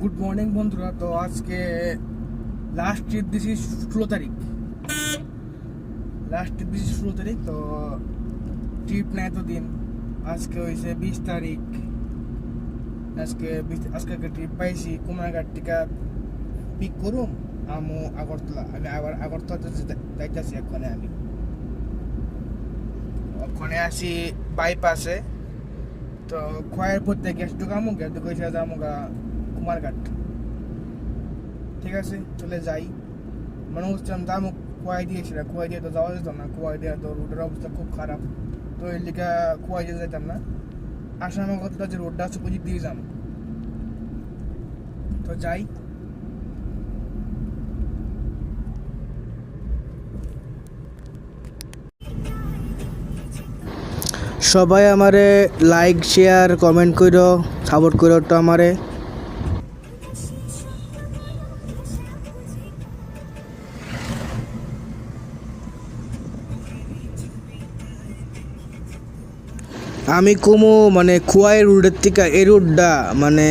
Good morning বন্ধুরা। তো আজকে লাস্ট ট্রিপ দিছি ষোলো তারিখ। লাস্ট ট্রিপ দিছি ষোলো তারিখ, তো ট্রিপ নেয় তো দিন আজকে হয়েছে বিশ তারিখ। আজকে আজকে একটা ট্রিপ পাইছি কুমারঘাট টিকা পিক করুম, আমু আগরতলা। আমি আবার আগরতলা যাইতেছি এখানে আমি। ওখানে আসি বাইপাসে তো খয়ের পড়তে গ্যাস ঢুকামু গ্যাস ঢুকাইছে গা কুমারঘাট ঠিক আছে, চলে যাই। মনে হচ্ছে আমি যাব কুয়াই দিয়েছিল কুয়াই দিয়ে তো যাওয়া যেত না কুয়াই দিয়ে তো রোডের অবস্থা খুব খারাপ। তো এর লিগে কুয়াই দিয়ে যেতাম না। আসাম কথা যে রোডটা আছে বুঝি দিয়ে যাম। তো যাই। সবাই আমারে লাইক শেয়ার কমেন্ট করো সাপোর্ট করো তো আমারে। আমি কুমু মানে খুয়াই রোডের থেকে এই রোডটা মানে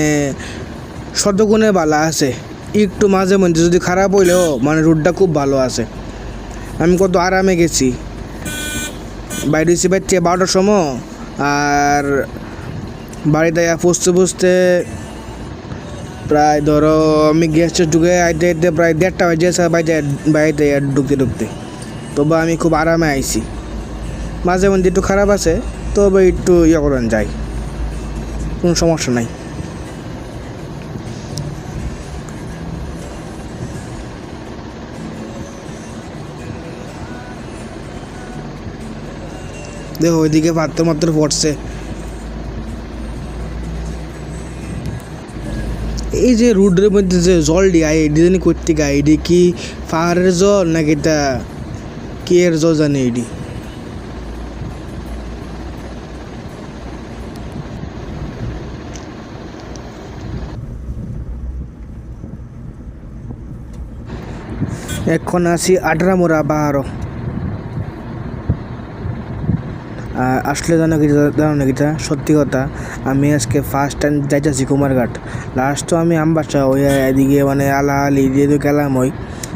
শতগুণে ভালো আছে। একটু মাঝে মধ্যে যদি খারাপ হইলেও মানে রোডটা খুব ভালো আছে। আমি কত আরামে গেছি। বাইরে এসে বাচ্চা বারোটার সময়, আর বাড়িতে পুষতে পুষতে প্রায় ধরো আমি গ্যাসটা ঢুকে আইতে আইতে প্রায় দেড়টা বাজে এসে বাড়িতে বাড়িতে ঢুকতে ঢুকতে। তবে আমি খুব আরামে আইছি। মাঝে মধ্যে একটু খারাপ আছে তবে একটু ইয়ে করেন, যাই। কোনো সমস্যা নাই। দেখো, ওইদিকে পাত্র মাত্র পড়ছে। এই যে রোডের মধ্যে যে জল দিয়ে আয় ডিজাইন করতে গায় এটি কি পাহাড়ের জল নাকি তা কি এর জল জানি এটি এখন আছি আটরামোড়া বাহারও আর আসলে জানো কি, জানো নাকি তা? সত্যি কথা, আমি আজকে ফার্স্ট টাইম যাইতেছি কুমারঘাট। লাস্ট তো আমি আমবাসা, ওই এদিকে মানে আলাহালি দিয়ে তো গেলাম ওই।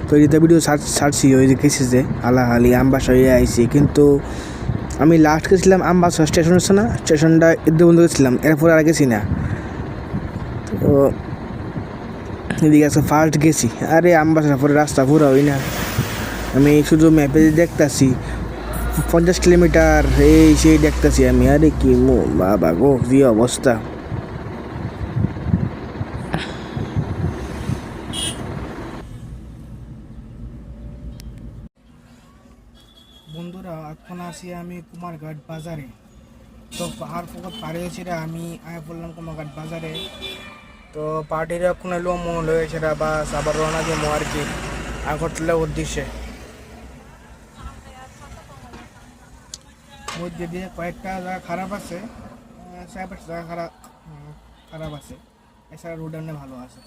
তো এদিকে ভিডিও সার্চ সার্চি ওই যে গেছি যে আলাহালি, আমবাসা হয়ে আইছি। কিন্তু আমি লাস্ট গেছিলাম আমবাসা স্টেশন আছে না স্টেশনটা এদিকে বন্ধু গেছিলাম, এরপর আর গেছি না। তো এদিকে আছে ফার্স্ট গেছি। আরে আমবাসার পরে রাস্তা পুরো ওই না। আমি শুধু ম্যাপে দেখতাছি, পঞ্চাশ কিলোমিটার, এই সেই দেখতেছি আমি। আরে কি মো, বাবা গো, কি অবস্থা? বন্ধুরা, এখন আসি আমি কুমারঘাট বাজারে। তো পাহাড় ফোকট পাড়ে ছেড়ে আমি আয় পড়লাম কুমারঘাট বাজারে। তো পার্টির এখন এলো, মনে গেছে বাস, আবার রওনা দিয়ে আর কি আগরতলা উদ্দেশ্যে মধ্যে দিয়ে কয়েকটা জায়গা খারাপ আছে সাইবার জায়গা খারাপ খারাপ আছে, এছাড়া রোড ভালো আছে।